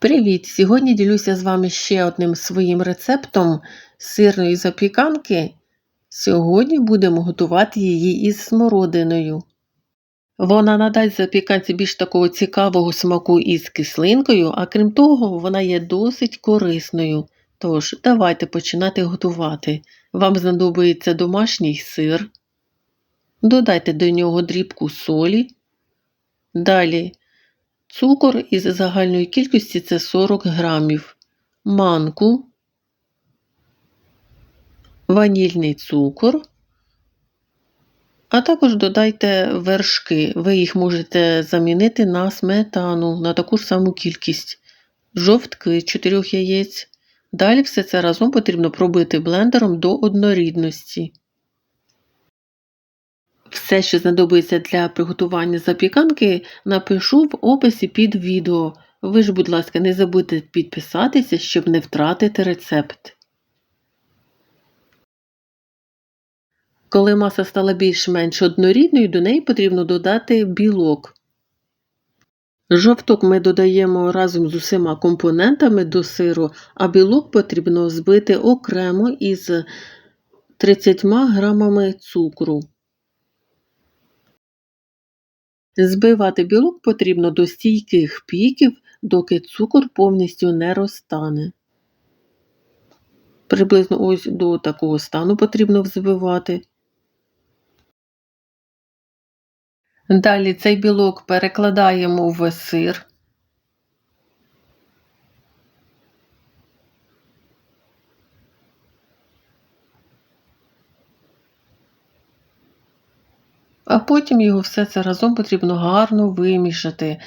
Привіт! Сьогодні ділюся з вами ще одним своїм рецептом сирної запіканки. Сьогодні будемо готувати її із смородиною. Вона надасть запіканці більш такого цікавого смаку із кислинкою, а крім того, вона є досить корисною. Тож, давайте починати готувати. Вам знадобиться домашній сир. Додайте до нього дрібку солі. Далі Цукор із загальної кількості це 40 грамів, манку, ванільний цукор, а також додайте вершки. Ви їх можете замінити на сметану на таку ж саму кількість, жовтки 4 яєць. Далі все це разом потрібно пробити блендером до однорідності. Все, що знадобиться для приготування запіканки, напишу в описі під відео. Ви ж, будь ласка, не забудьте підписатися, щоб не втратити рецепт. Коли маса стала більш-менш однорідною, до неї потрібно додати білок. Жовток ми додаємо разом з усіма компонентами до сиру, а білок потрібно збити окремо із 30 грамами цукру. Збивати білок потрібно до стійких піків, доки цукор повністю не розтане. Приблизно ось до такого стану потрібно взбивати. Далі цей білок перекладаємо в сир. А потім його все це разом потрібно гарно вимішати.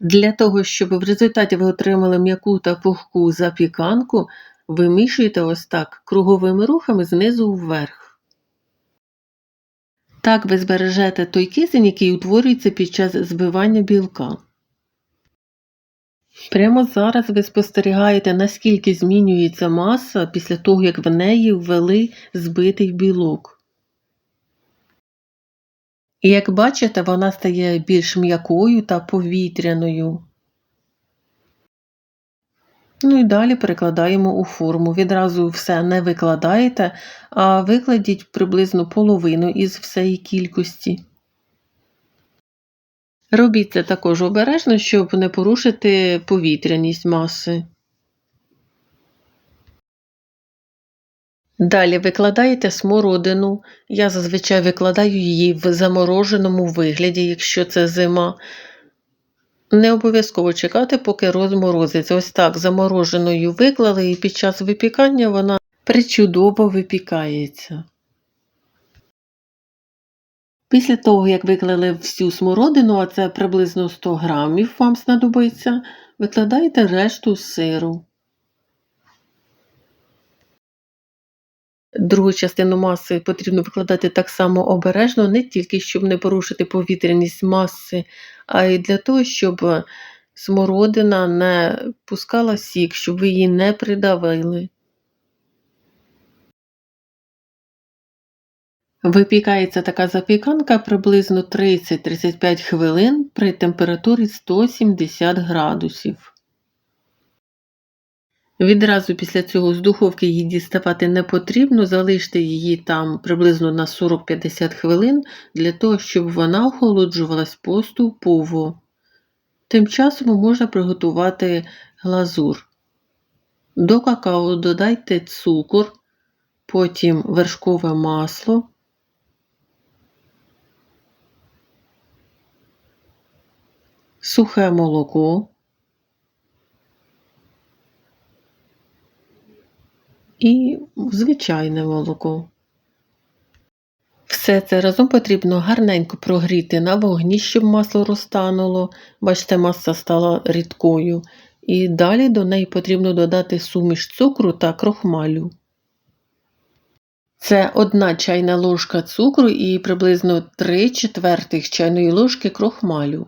Для того, щоб в результаті ви отримали м'яку та пухку запіканку, вимішуєте ось так круговими рухами знизу вверх. Так ви збережете той кисень, який утворюється під час збивання білка. Прямо зараз ви спостерігаєте, наскільки змінюється маса після того, як в неї ввели збитий білок. І як бачите, вона стає більш м'якою та повітряною. Ну і далі перекладаємо у форму. Відразу все не викладаєте, а викладіть приблизно половину із всієї кількості. Робіть це також обережно, щоб не порушити повітряність маси. Далі викладаєте смородину. Я зазвичай викладаю її в замороженому вигляді, якщо це зима. Не обов'язково чекати, поки розморозиться. Ось так замороженою виклали, і під час випікання вона причудово випікається. Після того, як виклали всю смородину, а це приблизно 100 грамів вам знадобиться, викладаєте решту сиру. Другу частину маси потрібно викладати так само обережно, не тільки щоб не порушити повітряність маси, а й для того, щоб смородина не пускала сік, щоб ви її не придавили. Випікається така запіканка приблизно 30-35 хвилин при температурі 170 градусів. Відразу після цього з духовки її діставати не потрібно, залиште її там приблизно на 40-50 хвилин для того, щоб вона охолоджувалась поступово. Тим часом можна приготувати глазур. До какао додайте цукор, потім вершкове масло. Сухе молоко. І звичайне молоко. Все це разом потрібно гарненько прогріти на вогні, щоб масло розтануло. Бачите, маса стала рідкою. І далі до неї потрібно додати суміш цукру та крохмалю. Це одна чайна ложка цукру і приблизно 3 четвертих чайної ложки крохмалю.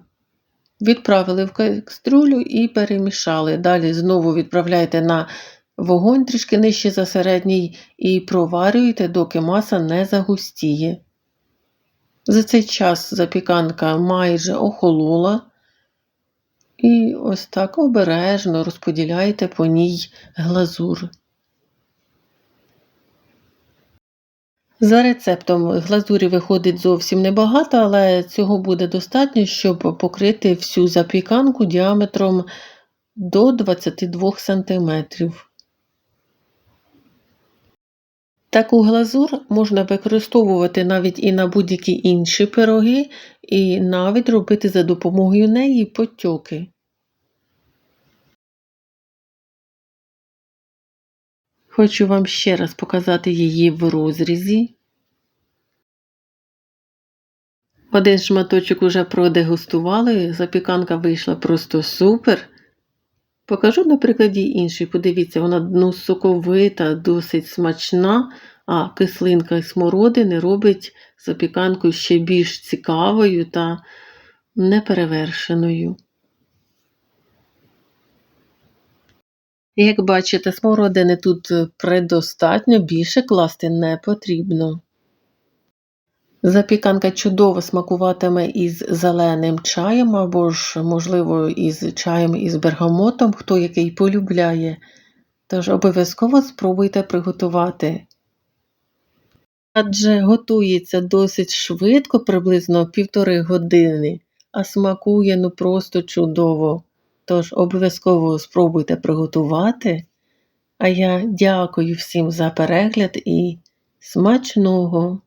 Відправили в кастрюлю і перемішали. Далі знову відправляйте на Вогонь трішки нижче за середній і проварюйте, доки маса не загустіє. За цей час запіканка майже охолола. І ось так обережно розподіляєте по ній глазур. За рецептом глазурі виходить зовсім небагато, але цього буде достатньо, щоб покрити всю запіканку діаметром до 22 см. Таку глазур можна використовувати навіть і на будь-які інші пироги, і навіть робити за допомогою неї потьоки. Хочу вам ще раз показати її в розрізі. Один шматочок уже продегустували, запіканка вийшла просто супер. Покажу на прикладі інший. Подивіться, вона ну, соковита, досить смачна, а кислинка смородини робить запіканку ще більш цікавою та неперевершеною. Як бачите, смородини тут предостатньо, більше класти не потрібно. Запіканка чудово смакуватиме із зеленим чаєм або ж, можливо, із чаєм із бергамотом, хто який полюбляє. Тож обов'язково спробуйте приготувати. Адже готується досить швидко, приблизно півтори години, а смакує ну просто чудово. Тож обов'язково спробуйте приготувати. А я дякую всім за перегляд і смачного!